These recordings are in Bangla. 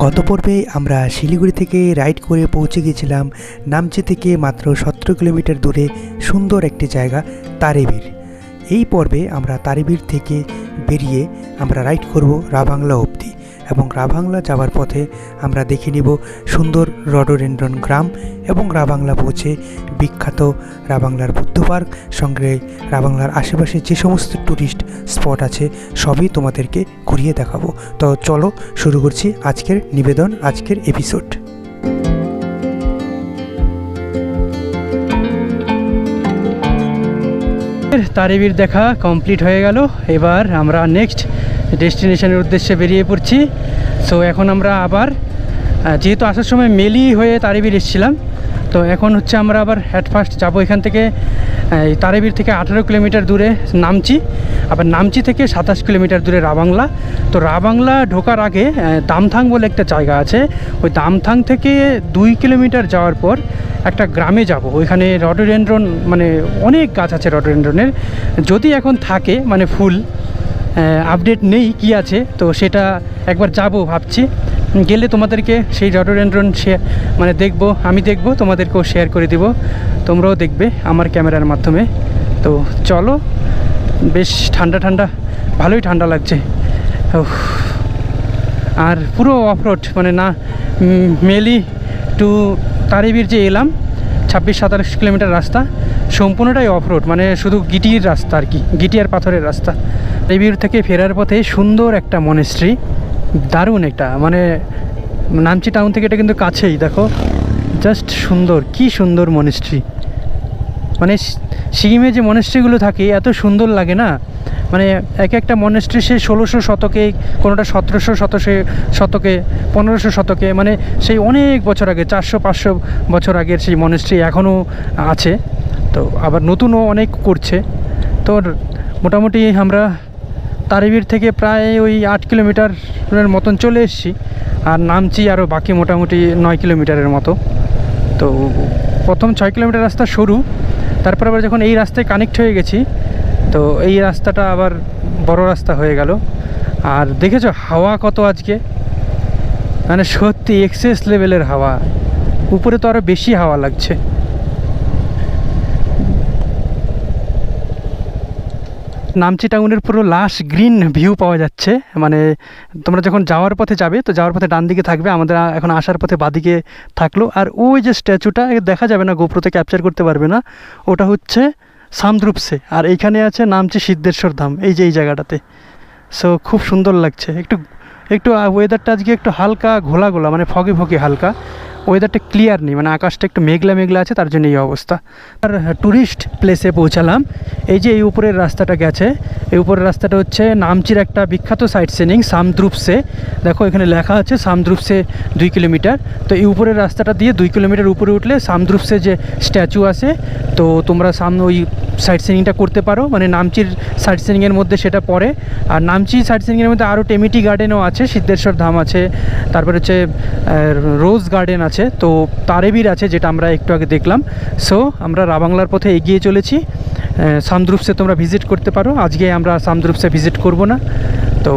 গত পর্বে আমরা শিলিগুড়ি থেকে রাইড করে পৌঁছে গেছিলাম নামচি থেকে মাত্র সতেরো কিলোমিটার দূরে সুন্দর একটি জায়গা, তারেবির। এই পর্বে আমরা তারেবির থেকে বেরিয়ে আমরা রাইড করব রাবাংলা অবধি। এবং রাবাংলা যাওয়ার পথে আমরা দেখে নিব সুন্দর রডোরেন্ড্রন গ্রাম এবং রাবাংলা পৌঁছে বিখ্যাত রাবাংলার বুদ্ধ পার্ক। সঙ্গে রাবাংলার আশেপাশে যে সমস্ত ট্যুরিস্ট স্পট আছে, সবই তোমাদেরকে ঘুরিয়ে দেখাবো। তো চলো শুরু করছি আজকের নিবেদন, আজকের এপিসোড তারেবির দেখা কমপ্লিট হয়ে গেল। এবার আমরা নেক্সট ডেস্টিনেশনের উদ্দেশ্যে বেরিয়ে পড়ছি। সো এখন আমরা আবার যেহেতু আসার সময় মেলি হয়ে তারেবির এসেছিলাম, তো এখন হচ্ছে আমরা আবার ফার্স্ট যাব এখান থেকে তারেবির থেকে আঠারো কিলোমিটার দূরে নামচি আবার নামচি থেকে সাতাশ কিলোমিটার দূরে রাবাংলা। তো রাবাংলা ঢোকার আগে দামথাং বলে একটা জায়গা আছে। ওই দামথাং থেকে দুই কিলোমিটার যাওয়ার পর একটা গ্রামে যাব। ওইখানে রডোডেন্ড্রন মানে অনেক গাছ আছে রডোডেন্ড্রনের যদি এখন থাকে মানে ফুল আপডেট নেই কি আছে, তো সেটা একবার যাব ভাবছি। গেলে তোমাদেরকে সেই রডোডেন্ড্রন সে মানে দেখব, আমি দেখব, তোমাদেরকেও শেয়ার করে দিব। তোমরাও দেখবে আমার ক্যামেরার মাধ্যমে। তো চলো, বেশ ঠান্ডা ঠান্ডা, ভালোই ঠান্ডা লাগছে। আর পুরো অফরোড মানে না মেলি টু তারিবির যে এলাম, ছাব্বিশ সাতাশ কিলোমিটার রাস্তা, সম্পূর্ণটাই অফরোড মানে শুধু গিটির রাস্তা আর কি, গিটি আর পাথরের রাস্তা। তারিবির থেকে ফেরার পথে সুন্দর একটা মনেস্ট্রি দারুণ একটা মানে নামচি টাউন থেকে এটা কিন্তু কাছেই, দেখো। জাস্ট সুন্দর, কি সুন্দর মনেস্ট্রি মানে সিকিমে যে মনেস্ট্রিগুলো থাকে, এত সুন্দর লাগে না? মানে এক একটা মনেস্ট্রি সে ষোলোশো শতকে, কোনোটা সতেরোশো শতকে শতকে, পনেরোশো শতকে মানে সেই অনেক বছর আগে, চারশো, পাঁচশো বছর আগের সেই মনেস্ট্রি এখনও আছে। তো আবার নতুনও অনেক করছে। তো মোটামুটি আমরা তারিবির থেকে প্রায় ওই আট কিলোমিটারের মতন চলে এসেছি। আর নামছি আরও বাকি মোটামুটি নয় কিলোমিটারের মতো। তো প্রথম ছয় কিলোমিটার রাস্তা সরু। তারপর আবার যখন এই রাস্তায় কানেক্ট হয়ে গেছি, তো এই রাস্তাটা আবার বড় রাস্তা হয়ে গেল। আর দেখেছ হাওয়া কত আজকে? মানে সত্যি এক্সেস লেভেলের হাওয়া। উপরে তো আরও বেশি হাওয়া লাগছে। নামচি টাউনের পুরো লাশ গ্রিন ভিউ পাওয়া যাচ্ছে। মানে তোমরা যখন যাওয়ার পথে যাবে, তো যাওয়ার পথে ডান দিকে থাকবে। আমাদের এখন আসার পথে বাদিকে থাকল। আর ওই যে স্ট্যাচুটা দেখা যাবে না, গোপ্রোতে ক্যাপচার করতে পারবে না। ওটা হচ্ছে সামদ্রুপসে আর এইখানে আছে নামচি সিদ্ধেশ্বর ধাম, এই যে, এই জায়গাটাতে। সো খুব সুন্দর লাগছে। একটু একটু ওয়েদারটা আজকে একটু হালকা ঘোলা ঘোলা মানে ফগে ফগে হালকা। ওয়েদারটা ক্লিয়ার নেই মানে আকাশটা একটু মেঘলা মেঘলা আছে, তার জন্য এই অবস্থা। আর ট্যুরিস্ট প্লেসে পৌঁছালাম। এই যে এই উপরের রাস্তাটা গেছে, এই উপরের রাস্তাটা হচ্ছে নামচির একটা বিখ্যাত সাইট সিনিং সামদ্রুপসে। দেখো, এখানে লেখা আছে সামদ্রুপসে দুই কিলোমিটার। তো এই উপরের রাস্তাটা দিয়ে দুই কিলোমিটার উপরে উঠলে সামদ্রুপসে যে স্ট্যাচু আছে, তো তোমরা সামনে ওই সাইট সিনিংটা করতে পারো। মানে নামচির সাইট সিনিংয়ের মধ্যে সেটা পড়ে। আর নামচি সাইট সিনিংয়ের মধ্যে আরও টেমিটি গার্ডেনও আছে, সিদ্ধেশ্বর ধাম আছে। তারপরে হচ্ছে রোজ গার্ডেন আছে তো তারেবির আছে যেটা আমরা একটু আগে দেখলাম। সো আমরা রাবাংলার পথে এগিয়ে চলেছি। সামদ্রুপসে তোমরা ভিজিট করতে পারো। আজকে আমরা সামদ্রুপসে ভিজিট করব না। তো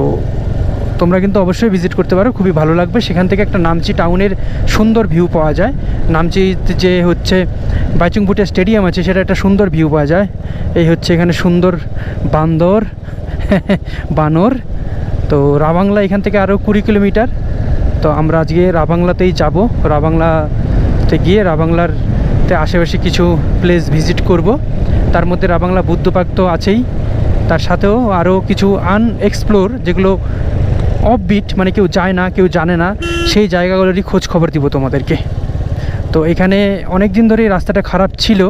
তোমরা কিন্তু অবশ্যই ভিজিট করতে পারো, খুবই ভালো লাগবে। সেখান থেকে একটা নামচি টাউনের সুন্দর ভিউ পাওয়া যায়। নামচি যে হচ্ছে বাইচুংপুটিয়া স্টেডিয়াম আছে, সেটা একটা সুন্দর ভিউ পাওয়া যায়। এই হচ্ছে এখানে সুন্দর বান্দর, বানর। তো রাবাংলা এখান থেকে আরও কুড়ি কিলোমিটার। তো আমরা আজকে রাবাংলাতেই যাব। রাবাংলাতে গিয়ে রাবাংলার তে আশেপাশে কিছু প্লেস ভিজিট করব। তার মধ্যে রাবাংলা বুদ্ধ পার্ক তো আছেই। তার সাথেও আরও কিছু আনএক্সপ্লোর যেগুলো অফবিট মানে কেউ যায় না, কেউ জানে না, সেই জায়গাগুলোরই খোঁজ খবর দিব তোমাদেরকে। তো এখানে অনেক দিন ধরেই রাস্তাটা খারাপ ছিল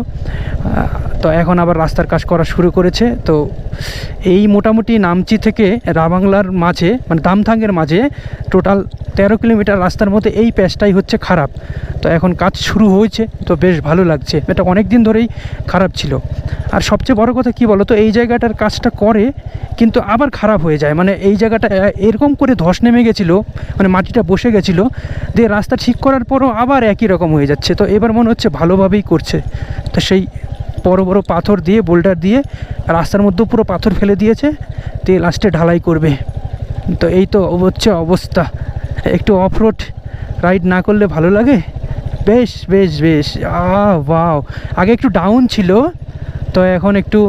তো এখন আবার রাস্তার কাজ করা শুরু করেছে। তো এই মোটামুটি নামচি থেকে রাবাংলার মাঝে মানে দামথাঙ্গের মাঝে টোটাল তেরো কিলোমিটার রাস্তার মধ্যে এই প্যাচটাই হচ্ছে খারাপ। তো এখন কাজ শুরু হয়েছে, তো বেশ ভালো লাগছে। এটা অনেক দিন ধরেই খারাপ ছিল। আর সবচেয়ে বড় কথা কি বলো তো এই জায়গাটার কাজটা করে কিন্তু আবার খারাপ হয়ে যায়। মানে এই জায়গাটা এরকম করে ধস নেমে গেছিল মানে মাটিটা বসে গেছিল, দিয়ে রাস্তা ঠিক করার পরও আবার একই রকম হয়ে যাচ্ছে। তো এবার মনে হচ্ছে ভালোভাবেই করছে। তো সেই বড় বড় পাথর দিয়ে, বোল্ডার দিয়ে রাস্তার মধ্যেও পুরো পাথর ফেলে দিয়েছে। দিয়ে লাস্টে ঢালাই করবে। তো এই তো হচ্ছে অবস্থা। একটু অফ রোড রাইড না করলে ভালো লাগে? বেশ বেশ বেশ। আহ বাও আগে একটু ডাউন ছিল। তো এখন একটু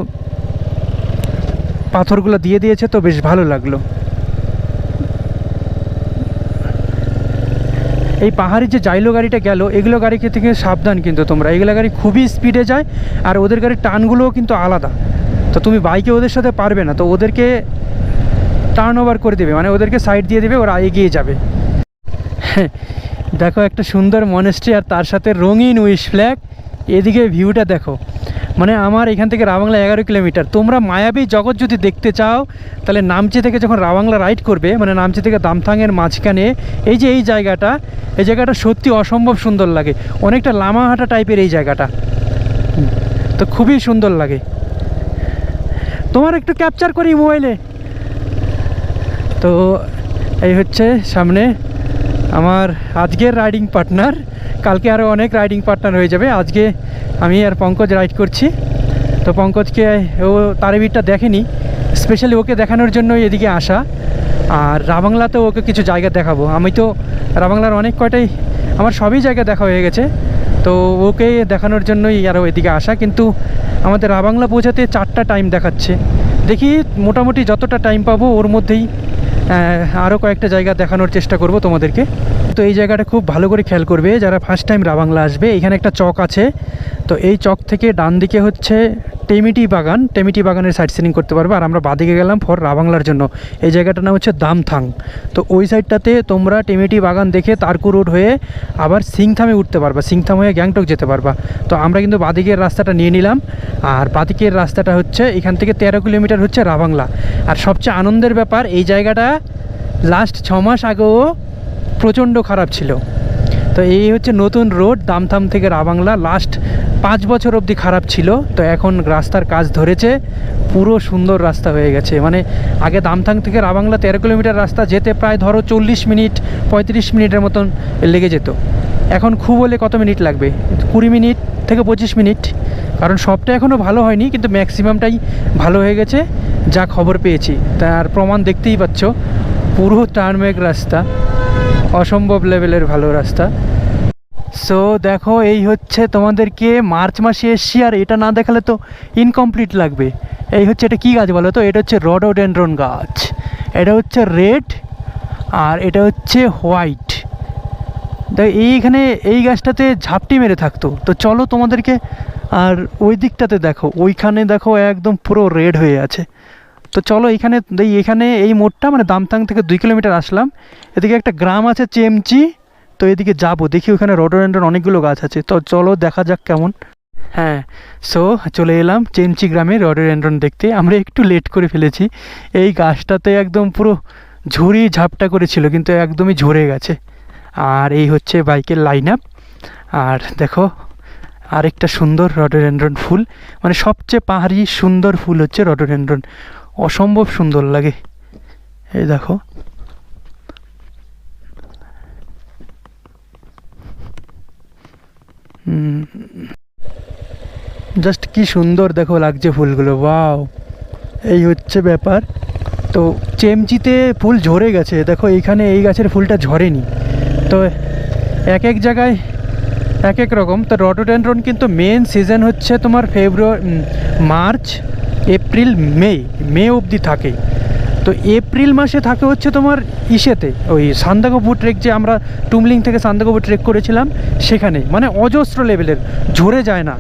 পাথরগুলো দিয়ে দিয়েছে, তো বেশ ভালো লাগল। এই পাহাড়ি যে জাইলো গাড়িটা গেল, এগুলো গাড়ি থেকে সাবধান কিন্তু তোমরা। এগুলো গাড়ি খুবই স্পিডে যায়, আর ওদের গাড়ির টানগুলোও কিন্তু আলাদা। তো তুমি বাইকে ওদের সাথে পারবে না, তো ওদেরকে টার্ন ওভার করে দেবে মানে ওদেরকে সাইড দিয়ে দেবে, ওরা এগিয়ে যাবে। দেখো একটা সুন্দর মনেস্ট্রি আর তার সাথে রঙিন উইশ ফ্ল্যাগ এদিকে ভিউটা দেখো। মানে আমার এখান থেকে রাবাংলা এগারো কিলোমিটার। তোমরা মায়াবী জগৎ যদি দেখতে চাও, তাহলে নামচি থেকে যখন রাবাংলা রাইড করবে মানে নামচি থেকে দামথাংয়ের মাঝখানে, এই যে এই জায়গাটা এই জায়গাটা সত্যি অসম্ভব সুন্দর লাগে। অনেকটা লামাহাটা টাইপের এই জায়গাটা। তো খুবই সুন্দর লাগে। তোমার একটু ক্যাপচার করি মোবাইলে তো, এই হচ্ছে সামনে। আমার আজকের রাইডিং পার্টনার কালকে আরও অনেক রাইডিং পার্টনার হয়ে যাবে। আজকে আমি আর পঙ্কজ রাইড করছি। তো পঙ্কজকে ও তারেবিরটা দেখেনি স্পেশালি ওকে দেখানোর জন্যই এদিকে আসা। আর রাবাংলাতেও ওকে কিছু জায়গা দেখাবো। আমি তো রাবাংলার অনেক কয়টাই, আমার সবই জায়গা দেখা হয়ে গেছে। তো ওকে দেখানোর জন্যই আরও এদিকে আসা। কিন্তু আমাদের রাবাংলা পৌঁছাতে চারটা টাইম দেখাচ্ছে। দেখি মোটামুটি যতটা টাইম পাবো, ওর মধ্যেই আরও কয়েকটা জায়গা দেখানোর চেষ্টা করব তোমাদেরকে। তো এই জায়গাটা খুব ভালো করে খেয়াল করবে, যারা ফার্স্ট টাইম রাবাংলা আসবে, এখানে একটা চক আছে। তো এই চক থেকে ডান দিকে হচ্ছে টেমিটি বাগান, টেমিটি বাগানের সাইড সিনিং করতে পারবে। আর আমরা বাদিকে গেলাম ফর রাবাংলার জন্য। এই জায়গাটার নাম হচ্ছে দামথাং। তো ওই সাইডটাতে তোমরা টেমিটি বাগান দেখে তারকু রোড হয়ে আবার সিংথামে উঠতে পারবা। সিংথাম হয়ে গ্যাংটক যেতে পারবা। তো আমরা কিন্তু বাদিকের রাস্তাটা নিয়ে নিলাম। আর বাদিকের রাস্তাটা হচ্ছে এখান থেকে তেরো কিলোমিটার হচ্ছে রাবাংলা। আর সবচেয়ে আনন্দের ব্যাপার, এই জায়গাটা লাস্ট ছ মাস আগেও প্রচণ্ড খারাপ ছিল। তো এই হচ্ছে নতুন রোড দামথাম থেকে রাবাংলা লাস্ট পাঁচ বছর অবধি খারাপ ছিল, তো এখন রাস্তার কাজ ধরেছে, পুরো সুন্দর রাস্তা হয়ে গেছে। মানে আগে দামথাং থেকে রাবাংলা তেরো কিলোমিটার রাস্তা যেতে প্রায় ধরো চল্লিশ মিনিট, পঁয়ত্রিশ মিনিটের মতন লেগে যেত। এখন খুব হলে কত মিনিট লাগবে? কুড়ি মিনিট থেকে পঁচিশ মিনিট। কারণ সবটা এখনও ভালো হয়নি, কিন্তু ম্যাক্সিমামটাই ভালো হয়ে গেছে, যা খবর পেয়েছি। তার প্রমাণ দেখতেই পাচ্ছ, পুরো টার্মেক রাস্তা, অসম্ভব লেভেলের ভালো রাস্তা। সো দেখো, এই হচ্ছে তোমাদেরকে মার্চ মাসে এসছি, আর এটা না দেখালে তো ইনকমপ্লিট লাগবে। এই হচ্ছে, এটা কী গাছ বলো তো? এটা হচ্ছে রডোডেন্ড্রন গাছ। এটা হচ্ছে রেড আর এটা হচ্ছে হোয়াইট দেখ এইখানে, এই গাছটাতে ঝাপটি মেরে থাকতো। তো চলো তোমাদেরকে আর ওই দিকটাতে দেখো। ওইখানে দেখো, একদম পুরো রেড হয়ে আছে। তো চলো এখানে এখানে এই মোড়টা মানে দামতাং থেকে দুই কিলোমিটার আসলাম। এদিকে একটা গ্রাম আছে, চেমচি। তো এদিকে যাব, দেখি ওখানে রডোডেন্ড্রন অনেকগুলো গাছ আছে। তো চলো দেখা যাক কেমন। হ্যাঁ সো চলে এলাম চেমচি গ্রামে রডোডেন্ড্রন দেখতে। আমরা একটু লেট করে ফেলেছি। এই গাছটাতে একদম পুরো ঝুড়ি ঝাপটা করেছিল, কিন্তু একদমই ঝরে গেছে। আর এই হচ্ছে বাইকের লাইন আপ আর দেখো, আরেকটা সুন্দর রডোডেন্ড্রন ফুল। মানে সবচেয়ে পাহাড়ি সুন্দর ফুল হচ্ছে রডোডেন্ড্রন অসম্ভব সুন্দর লাগে। এই দেখো। জাস্ট কি সুন্দর দেখো লাগছে ফুলগুলো, ওয়াও। এই হচ্ছে ব্যাপার। তো চেমচিতে ফুল ঝরে গেছে, দেখো এইখানে এই গাছের ফুলটা ঝরেনি। তো এক এক জায়গায় এক এক রকম। তো রটোডেন্ড্রন কিন্তু মেন সিজন হচ্ছে তোমার ফেব্রুয়ারি মার্চ এপ্রিল মে মে অবধি থাকে। তো এপ্রিল মাসে থাকে হচ্ছে তোমার ইসেতে, ওই সান্দাকপুর ট্রেক যে আমরা টুমলিং থেকে সান্দাকপুর ট্রেক করেছিলাম, সেখানে। মানে অজস্র লেভেলের ঝরে যায় না।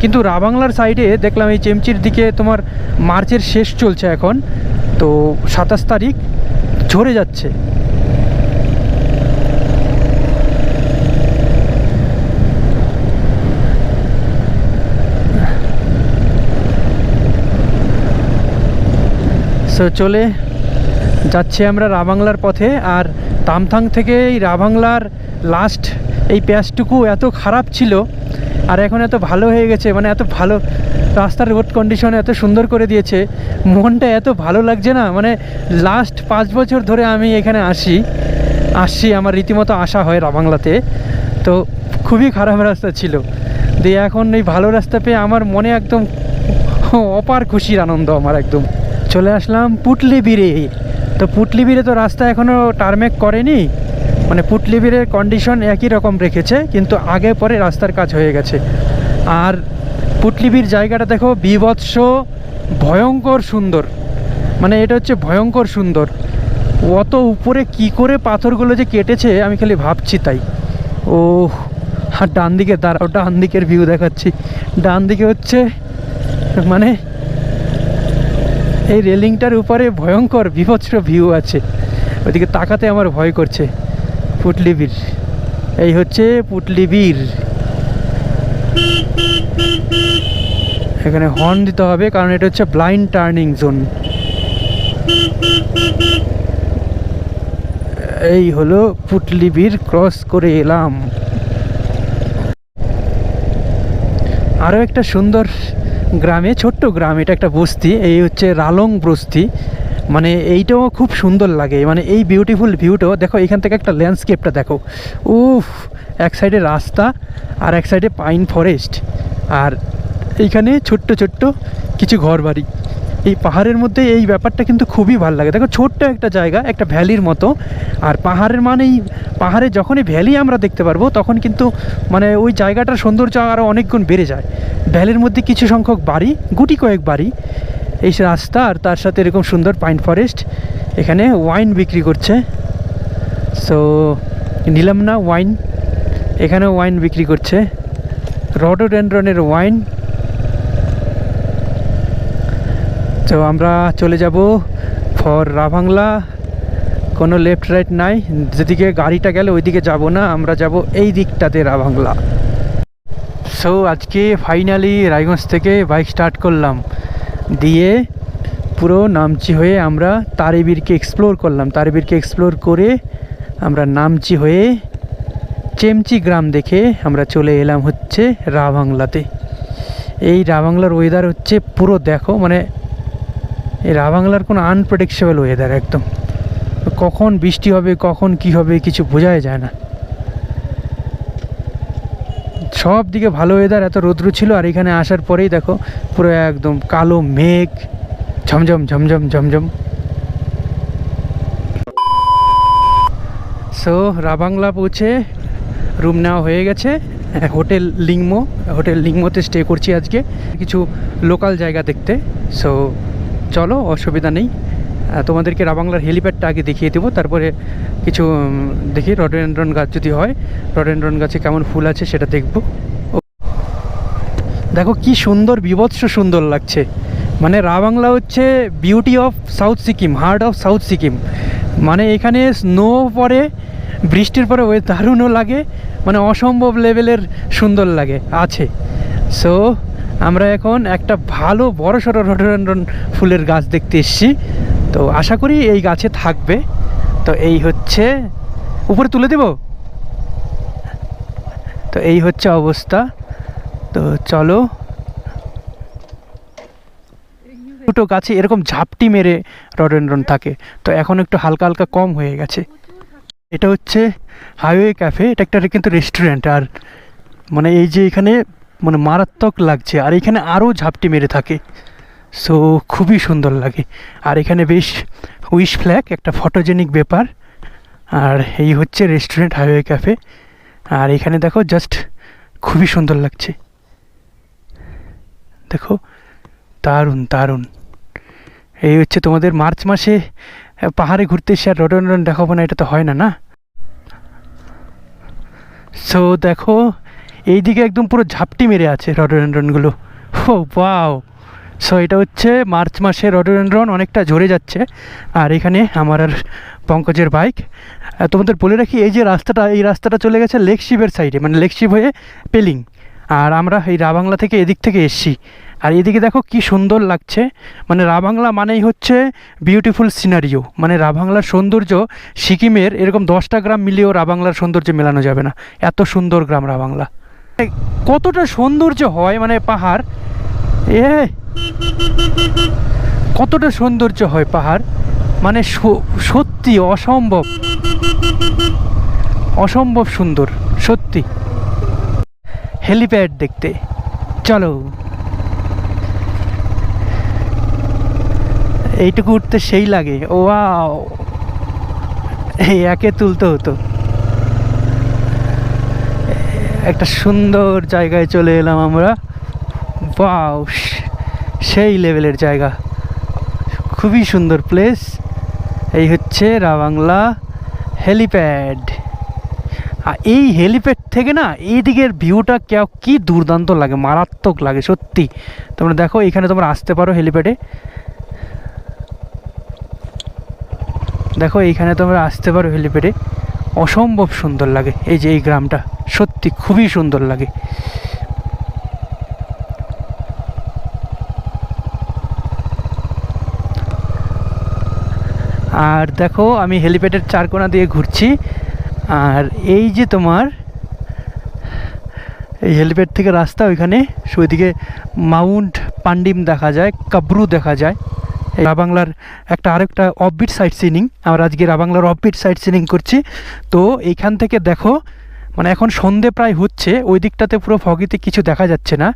কিন্তু রাবাংলার সাইডে দেখলাম এই চেমচির দিকে তোমার মার্চের শেষ চলছে এখন, তো সাতাশ তারিখ, ঝরে যাচ্ছে। সো চলে যাচ্ছি আমরা রাবাংলার পথে আর তামথাং থেকে এই রাবাংলার লাস্ট এই প্যাচটুকু এত খারাপ ছিল আর এখন এত ভালো হয়ে গেছে মানে এত ভালো রাস্তার রোড কন্ডিশন এত সুন্দর করে দিয়েছে, মনটা এত ভালো লাগছে না মানে লাস্ট পাঁচ বছর ধরে আমি এখানে আসি আসছি আমার রীতিমতো আসা হয় রাবাংলাতে তো খুবই খারাপ রাস্তা ছিল। দিয়ে এখন এই ভালো রাস্তা পেয়ে আমার মনে একদম অপার খুশির আনন্দ আমার একদম। চলে আসলাম পুটলি বিড়ে তো পুটলি বিড়ে তো রাস্তা এখনও টার্মেক করেনি। মানে পুটলিবিরের কন্ডিশন একই রকম রেখেছে, কিন্তু আগে পরে রাস্তার কাজ হয়ে গেছে। আর পুটলিবির জায়গাটা দেখো বিভৎস, ভয়ঙ্কর সুন্দর। মানে এটা হচ্ছে ভয়ঙ্কর সুন্দর। অত উপরে কি করে পাথরগুলো যে কেটেছে, আমি খালি ভাবছি তাই। ও আর ডান দিকে দাঁড়াও ডান দিকের ভিউ দেখাচ্ছি। ডান দিকে হচ্ছে মানে এই রেলিংটার উপরে ভয়ঙ্কর, বিভৎস ভিউ আছে। ওইদিকে তাকাতে আমার ভয় করছে। পুটলিবির এই হচ্ছে পুটলিবির এখানে হর্ন দিতে হবে, কারণ এটা হচ্ছে ব্লাইন্ড টার্নিং জোন এই হলো পুটলিবির ক্রস করে এলাম। আরও একটা সুন্দর গ্রামে, ছোট্ট গ্রাম, এটা একটা বস্তি, এই হচ্ছে রালং বস্তি। মানে এইটাও খুব সুন্দর লাগে মানে এই বিউটিফুল ভিউটাও দেখো এখান থেকে একটা ল্যান্ডস্কেপটা দেখো। উফ, এক সাইডে রাস্তা আর এক সাইডে পাইন ফরেস্ট আর এইখানে ছোট্ট ছোট্ট কিছু ঘর বাড়ি এই পাহাড়ের মধ্যে এই ব্যাপারটা কিন্তু খুবই ভালো লাগে। দেখো ছোট্ট একটা জায়গা, একটা ভ্যালির মতো। আর পাহাড়ের মানেই, পাহাড়ে যখনই ভ্যালি আমরা দেখতে পারব, তখন কিন্তু মানে ওই জায়গাটার সৌন্দর্য আরও অনেক গুণ বেড়ে যায়। ভ্যালির মধ্যে কিছু সংখ্যক বাড়ি, গুটি কয়েক বাড়ি। এই রাস্তা আর তার সাথে এরকম সুন্দর পাইন ফরেস্ট। এখানে ওয়াইন বিক্রি করছে। সো, নিলাম না ওয়াইন। এখানেও ওয়াইন বিক্রি করছে। রডোডেন্ড্রনের ওয়াইন। তো আমরা চলে যাব ফর রাভাংলা। কোনো লেফট রাইট নাই। যেদিকে গাড়িটা গেলে, ওইদিকে যাব না। আমরা যাব এই দিকটাতে রাভাংলা। সো আজকে ফাইনালি রায়গঞ্জ থেকে বাইক স্টার্ট করলাম। দিয়ে পুরো নামচি হয়ে আমরা তারেবীরকে এক্সপ্লোর করলাম। তারেবীরকে এক্সপ্লোর করে আমরা নামচি হয়ে চেমচি গ্রাম দেখে আমরা চলে এলাম হচ্ছে রাভাংলাতে। এই রাভাংলার ওয়েদার হচ্ছে পুরো দেখো মানে এই রাবাংলার কোনো আনপ্রেডিক্টেবল ওয়েদার একদম। কখন বৃষ্টি হবে, কখন কি হবে কিছু বোঝাই যায় না। সব দিকে ভালো ওয়েদার এত রৌদ্র ছিল আর এখানে আসার পরেই দেখো পুরো একদম কালো মেঘ, ঝমঝম ঝমঝম ঝমঝম। সো রাবাংলা পৌঁছে রুম নেওয়া হয়ে গেছে, হোটেল লিংমো, হোটেল লিংমোতে স্টে করছি আজকে। কিছু লোকাল জায়গা দেখতে। সো চলো, অসুবিধা নেই। তোমাদেরকে রাবাংলার হেলিপ্যাডটা আগে দেখিয়ে দেবো, তারপরে কিছু দেখি রডেন্ড্রন গাছ যদি হয় রডেন্ড্রন গাছে কেমন ফুল আছে সেটা দেখব। দেখো কি সুন্দর, বিভৎস সুন্দর লাগছে। মানে রাবাংলা হচ্ছে beauty of south Sikkim heart of south Sikkim মানে এখানে স্নো পরে, বৃষ্টির পরে ওই দারুণও লাগে মানে অসম্ভব লেভেলের সুন্দর লাগে, আছে। সো আমরা এখন একটা ভালো, বড় সড়ো রডোডেন্ড্রন ফুলের গাছ দেখতে এসেছি। তো আশা করি এই গাছে থাকবে। তো এই হচ্ছে, উপরে তুলে দেব? তো এই হচ্ছে অবস্থা। তো চলো। দুটো গাছে এরকম ঝাপটি মেরে রডেন্ড্রন থাকে। তো এখন একটু হালকা হালকা কম হয়ে গেছে। এটা হচ্ছে হাইওয়ে ক্যাফে এটা একটা কিন্তু রেস্টুরেন্ট আর মানে এই যে এখানে মানে মারাত্মক লাগছে। আর এখানে আরও ঝাপটি মেরে থাকে। সো খুবই সুন্দর লাগে। আর এখানে বেশ উইশ ফ্ল্যাগ একটা ফটোজেনিক ব্যাপার। আর এই হচ্ছে রেস্টুরেন্ট হাইওয়ে ক্যাফে আর এখানে দেখো জাস্ট খুবই সুন্দর লাগছে। দেখো, দারুণ দারুণ। এই হচ্ছে তোমাদের মার্চ মাসে পাহাড়ে ঘুরতে এসে আর রডন দেখাবো না, এটা তো হয় না না? সো দেখো এইদিকে একদম পুরো ঝাপটি মেরে আছে রডোডেন্ড্রনগুলো ও বাও সো এটা হচ্ছে মার্চ মাসে রডোডেন্ড্রন অনেকটা ঝরে যাচ্ছে। আর এখানে আমার আর পঙ্কজের বাইক। তোমাদের বলে রাখি, এই যে রাস্তাটা, এই রাস্তাটা চলে গেছে লেকশিপের সাইডে মানে লেকশিপ হয়ে পেলিং। আর আমরা এই রাবাংলা থেকে এদিক থেকে এসছি। আর এদিকে দেখো কি সুন্দর লাগছে। মানে রাবাংলা মানেই হচ্ছে বিউটিফুল সিনারিও মানে রাবাংলার সৌন্দর্য সিকিমের এরকম দশটা গ্রাম মিলিয়েও রাবাংলার সৌন্দর্য মেলানো যাবে না। এত সুন্দর গ্রাম রাবাংলা কতটা সৌন্দর্য হয় মানে পাহাড়? এ, কতটা সৌন্দর্য হয় পাহাড়? মানে সত্যি অসম্ভব। অসম্ভব সুন্দর, সত্যি। হেলিপ্যাড দেখতে। চলো। এইটুকু উঠতে সেই লাগে। ও এই একে তুলতে হতো। একটা সুন্দর জায়গায় চলে এলাম আমরা। বাউ সেই লেভেলের জায়গা। খুবই সুন্দর প্লেস এই হচ্ছে রাবাংলা হেলিপ্যাড আর এই হেলিপ্যাড থেকে না এই দিকের ভিউটা কেউ কি দুর্দান্ত লাগে, মারাত্মক লাগে, সত্যি। তোমরা দেখো, এখানে তোমরা আসতে পারো হেলিপ্যাডে দেখো এইখানে তোমরা আসতে পারো হেলিপ্যাডে অসম্ভব সুন্দর লাগে। এই যে এই গ্রামটা, সত্যি খুবই সুন্দর লাগে। আর দেখো, আমি হেলিপ্যাডের চারকোনা দিয়ে ঘুরছি। আর এই যে তোমার, এই হেলিপ্যাড থেকে রাস্তা ওইখানে, ওইদিকে মাউন্ট পান্ডিম দেখা যায়, কাবরু দেখা যায়। রাবাংলার একটা আরেকটা অফবিট সাইট সিনিং আমরা আজকে রাবাংলার অফবিট সাইট সিনিং করছি। তো এইখান থেকে দেখো মানে এখন সন্ধে প্রায় হচ্ছে, ওই দিকটাতে পুরো ফগিতে কিছু দেখা যাচ্ছে না।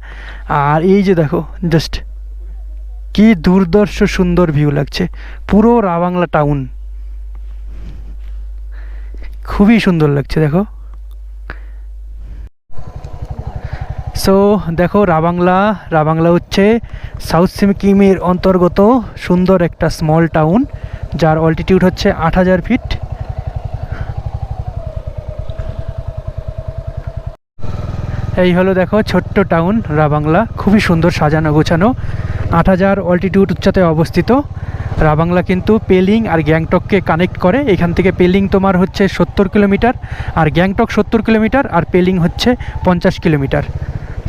আর এই যে দেখো জাস্ট কি দুর্দর্শ সুন্দর ভিউ লাগছে। পুরো রাবাংলা টাউন খুবই সুন্দর লাগছে, দেখো। সো দেখো, রাবাংলা রাবাংলা হচ্ছে সাউথ সিকিমের অন্তর্গত সুন্দর একটা স্মল টাউন যার অল্টিটিউড হচ্ছে আট হাজার ফিট এই হলো দেখো ছোট্ট টাউন রাবাংলা। খুবই সুন্দর সাজানো গোছানো। আট হাজার অল্টিটিউড উচ্চতায় অবস্থিত। রাবাংলা কিন্তু পেলিং আর গ্যাংটককে কানেক্ট করে। এখান থেকে পেলিং তোমার হচ্ছে সত্তর কিলোমিটার, আর গ্যাংটক সত্তর কিলোমিটার, আর পেলিং হচ্ছে পঞ্চাশ কিলোমিটার।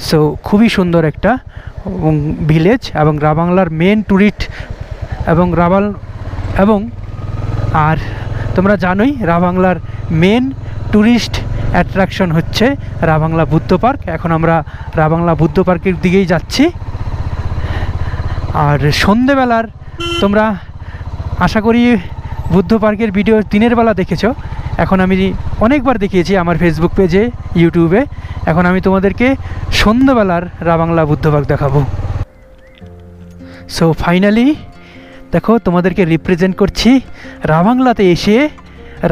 সো খুবই সুন্দর একটা ভিলেজ এবং রাবাংলার মেন ট্যুরিস্ট এবং রাবাল এবং আর তোমরা জানোই রাবাংলার মেন ট্যুরিস্ট অ্যাট্রাকশন হচ্ছে রাবাংলা বুদ্ধ পার্ক। এখন আমরা রাবাংলা বুদ্ধ পার্কের দিকেই যাচ্ছি। আর সন্ধেবেলার তোমরা আশা করি বুদ্ধ পার্কের ভিডিও দিনের বেলা দেখেছ। এখন আমি অনেকবার দেখিয়েছি আমার ফেসবুক পেজে ইউটিউবে এখন আমি তোমাদেরকে সন্ধ্যাবেলার রাবাংলা বুদ্ধবাগ দেখাবো। সো ফাইনালি দেখো তোমাদেরকে রিপ্রেজেন্ট করছি রাবাংলাতে এসে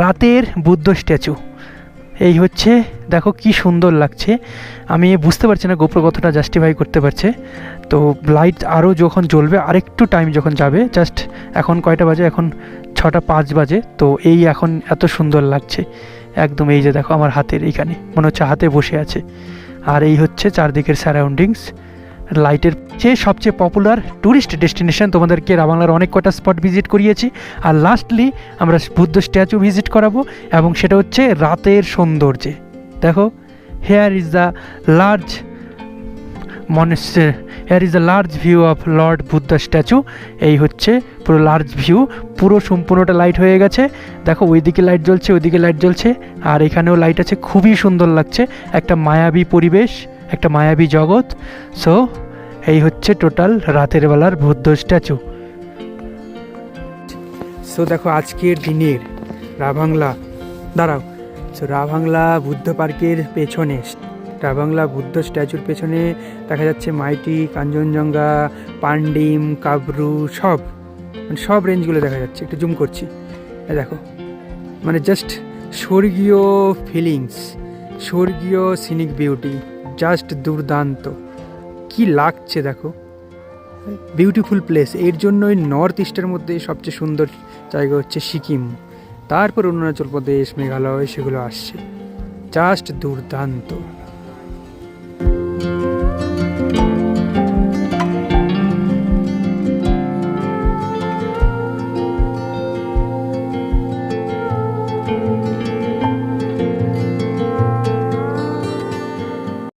রাতের বুদ্ধ স্ট্যাচু এই হচ্ছে, দেখো কি সুন্দর লাগছে। আমি বুঝতে পারছি না গোপ্র কতটা জাস্টিফাই করতে পারছে। তো লাইট আরও যখন জ্বলবে, আরেকটু টাইম যখন যাবে জাস্ট এখন কয়টা বাজে? এখন ছটা পাঁচ বাজে। তো এই এখন এত সুন্দর লাগছে। একদম এই যে দেখো আমার হাতের এইখানে মনে হচ্ছে হাতে বসে আছে। আর এই হচ্ছে চারদিকের সারাউন্ডিংস লাইটের চেয়ে সবচেয়ে পপুলার ট্যুরিস্ট ডেস্টিনেশন তোমাদেরকে রাবাংলার অনেক কটা স্পট ভিজিট করিয়েছি। আর লাস্টলি আমরা বুদ্ধ স্ট্যাচু ভিজিট করাবো এবং সেটা হচ্ছে রাতের সৌন্দর্যে। দেখো হেয়ার ইজ দ্য লার্জ মনে here is the large view of lord Buddha statue এই হচ্ছে পুরো লার্জ ভিউ পুরো সম্পূর্ণটা লাইট হয়ে গেছে। দেখো, ওইদিকে লাইট জ্বলছে, ওইদিকে লাইট জ্বলছে। আর এখানেও লাইট আছে, খুবই সুন্দর লাগছে। একটা মায়াবী পরিবেশ। একটা মায়াবী জগৎ। সো এই হচ্ছে টোটাল রাতের বেলার বুদ্ধ স্ট্যাচু সো দেখো আজকের দিনের রাবাংলা দাঁড়াও। সো রাভাংলা বুদ্ধ পার্কের পেছনে, রাভাংলা বুদ্ধ স্ট্যাচুর পেছনে দেখা যাচ্ছে মাইটি, কাঞ্চনজঙ্ঘা, পান্ডিম, কাবরু, সব। মানে সব রেঞ্জগুলো দেখা যাচ্ছে। একটু জুম করছি। দেখো। মানে জাস্ট স্বর্গীয় ফিলিংস স্বর্গীয় সিনিক বিউটি জাস্ট দুর্দান্ত। কি লাগছে দেখো। বিউটিফুল প্লেস এর জন্যই নর্থ ইস্টের মধ্যে সবচেয়ে সুন্দর জায়গা হচ্ছে সিকিম। তারপর অরুণাচল প্রদেশ, মেঘালয়, সেগুলো আসছে। জাস্ট দুর্দান্ত।